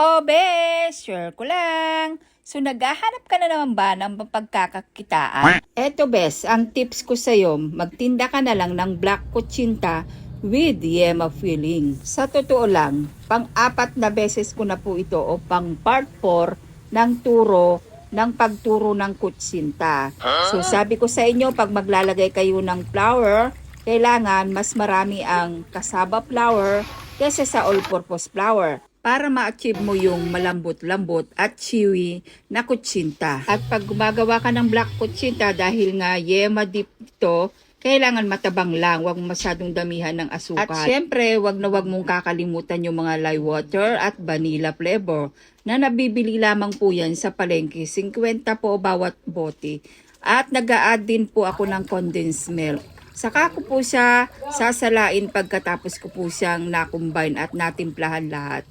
Oh, bes, share ko lang. So, naghahanap ka na naman ba ng pagkakakitaan? Eto, bes, ang tips ko sa'yo, magtinda ka na lang ng black kutsinta with yema filling. Sa totoo lang, pang-apat na beses ko na po ito o pang part 4 ng turo ng pagturo ng kutsinta. So, sabi ko sa inyo, pag maglalagay kayo ng flour, kailangan mas marami ang kasaba flour kesa sa all-purpose flour para ma-achieve mo yung malambot-lambot at chewy na kutsinta. At pag gumagawa ka ng black kutsinta dahil nga yema dip ito, kailangan matabang lang, wag masyadong damihan ng asukal. At syempre, wag na wag mong kakalimutan yung mga lye water at vanilla flavor na nabibili lamang po yan sa palengke. 50 po bawat bote. At nag-a-add din po ako ng condensed milk. Saka ko po siya sasalain pagkatapos ko po siyang nakumbine at natimplahan lahat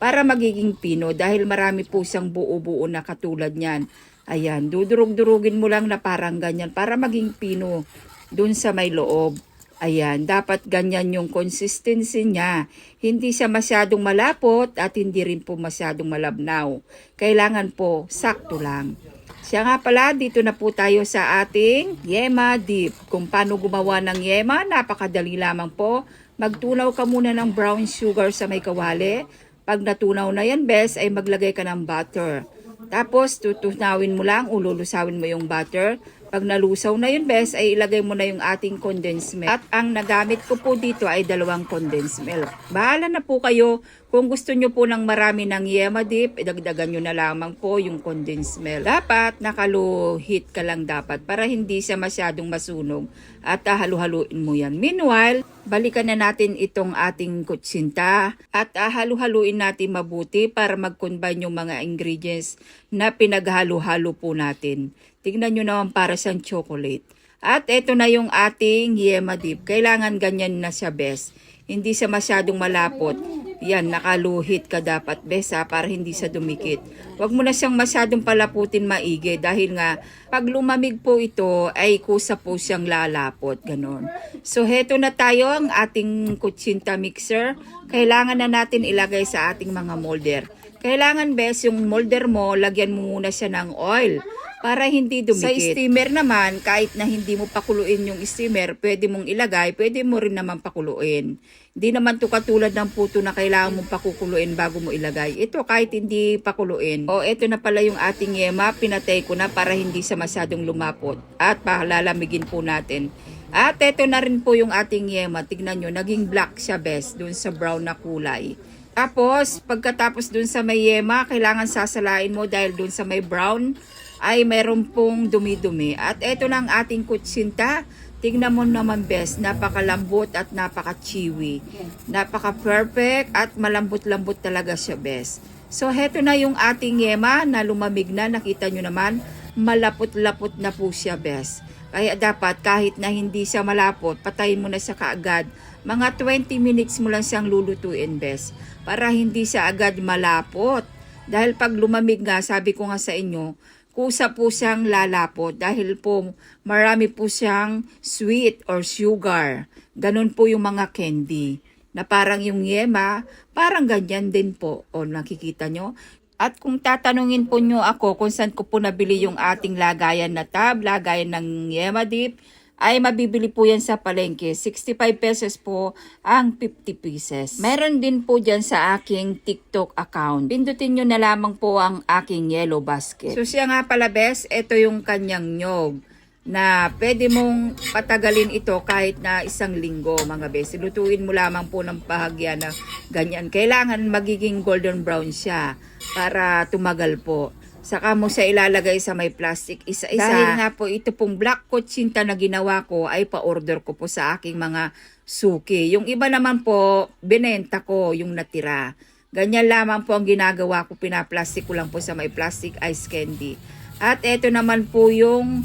para magiging pino dahil marami po siyang buo-buo na katulad niyan. Ayan, dudurog-durugin mo lang na parang ganyan para maging pino dun sa may loob. Ayan, dapat ganyan yung consistency niya. Hindi siya masyadong malapot at hindi rin po masyadong malabnaw. Kailangan po sakto lang. Siya nga pala, dito na po tayo sa ating yema dip. Kung paano gumawa ng yema, napakadali lamang po. Magtunaw ka muna ng brown sugar sa may kawali. Pag natunaw na yan, best, ay maglagay ka ng butter. Tapos, tutunawin mo lang, ululusawin mo yung butter. Pag nalusaw na yun, best, ay ilagay mo na yung ating condensed milk. At ang nagamit ko po dito ay dalawang condensed milk. Bahala na po kayo. Kung gusto nyo po ng marami ng yema dip, idagdagan nyo na lamang po yung condensed milk. Dapat nakaluhit ka lang dapat para hindi siya masyadong masunog at halu-haluin mo yan. Meanwhile, balikan na natin itong ating kutsinta at halu-haluin natin mabuti para mag-combine yung mga ingredients na pinaghalo-halo po natin. Tingnan nyo naman para siyang chocolate. At ito na yung ating yema dip. Kailangan ganyan na siya best. Hindi siya masyadong malapot. Yan, nakaluhit ka dapat besa para hindi siya dumikit. Huwag mo na siyang masyadong palaputin maigi dahil nga pag lumamig po ito ay kusa po siyang lalapot. Ganon. So heto na tayo ang ating kutsinta mixer. Kailangan na natin ilagay sa ating mga molder. Kailangan bes yung molder mo, lagyan mo muna siya ng oil para hindi dumikit. Sa steamer naman, kahit na hindi mo pakuluin yung steamer, pwede mong ilagay, pwede mo rin naman pakuluin. Hindi naman to katulad ng puto na kailangan mong pakukuluin bago mo ilagay. Ito kahit hindi pakuluin. O ito na pala yung ating yema, pinatay ko na para hindi siya masyadong lumapot. At palalamigin po natin. At ito na rin po yung ating yema. Tignan nyo, naging black siya best dun sa brown na kulay. Tapos, pagkatapos dun sa may yema, kailangan sasalain mo dahil dun sa may brown ay meron pong dumi-dumi. At ito na ang ating kutsinta. Tingnan mo naman best, napakalambot at napaka-chewy. Napaka-perfect at malambot-lambot talaga siya best. So, heto na yung ating yema na lumamig na. Nakita nyo naman, malapot-lapot na po siya best. Kaya dapat kahit na hindi siya malapot, patayin mo na siya kaagad. Mga 20 minutes mo lang siyang lulutuin best. Para hindi siya agad malapot. Dahil pag lumamig nga, sabi ko nga sa inyo, kusa po siyang lalapot dahil po marami po siyang sweet or sugar. Ganun po yung mga candy. Na parang yung yema, parang ganyan din po. O nakikita nyo? At kung tatanungin po nyo ako kung saan ko po nabili yung ating lagayan na tab, lagayan ng yema dip, ay mabibili po yan sa palengke. 65 pesos po ang 50 pieces. Meron din po dyan sa aking TikTok account. Pindutin nyo na lamang po ang aking yellow basket. So siya nga pala best, ito yung kanyang nyog na pwede mong patagalin ito kahit na isang linggo mga bes. Lutuin mo lamang po ng bahagya na ganyan. Kailangan magiging golden brown siya para tumagal po. Saka mo siya ilalagay sa may plastic isa-isa. Dahil nga po ito pong black kutsinta na ginawa ko ay pa-order ko po sa aking mga suki. Yung iba naman po, binenta ko yung natira. Ganyan lamang po ang ginagawa ko. Pinaplastic ko lang po sa may plastic ice candy. At ito naman po yung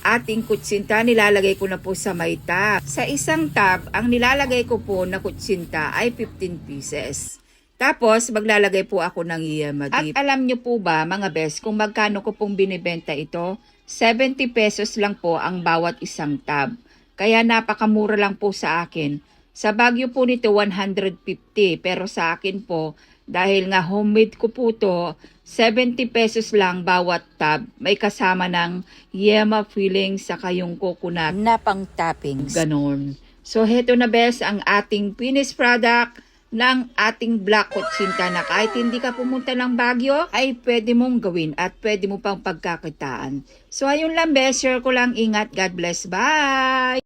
ating kutsinta, nilalagay ko na po sa may tab. Sa isang tab, ang nilalagay ko po na kutsinta ay 15 pieces. Tapos, maglalagay po ako ng yema dip. At alam nyo po ba, mga best, kung magkano ko pong binibenta ito? 70 pesos lang po ang bawat isang tab. Kaya napakamura lang po sa akin. Sa Baguio po nito 150, pero sa akin po Dahil nga homemade ko po to, 70 pesos lang bawat tab. May kasama ng yema filling saka yung coconut na pang toppings. Ganon. So, heto na best ang ating finished product ng ating black kutsinta na kahit hindi ka pumunta ng Baguio, ay pwede mong gawin at pwede mo pang pagkakitaan. So, ayun lang best, share ko lang. Ingat. God bless. Bye!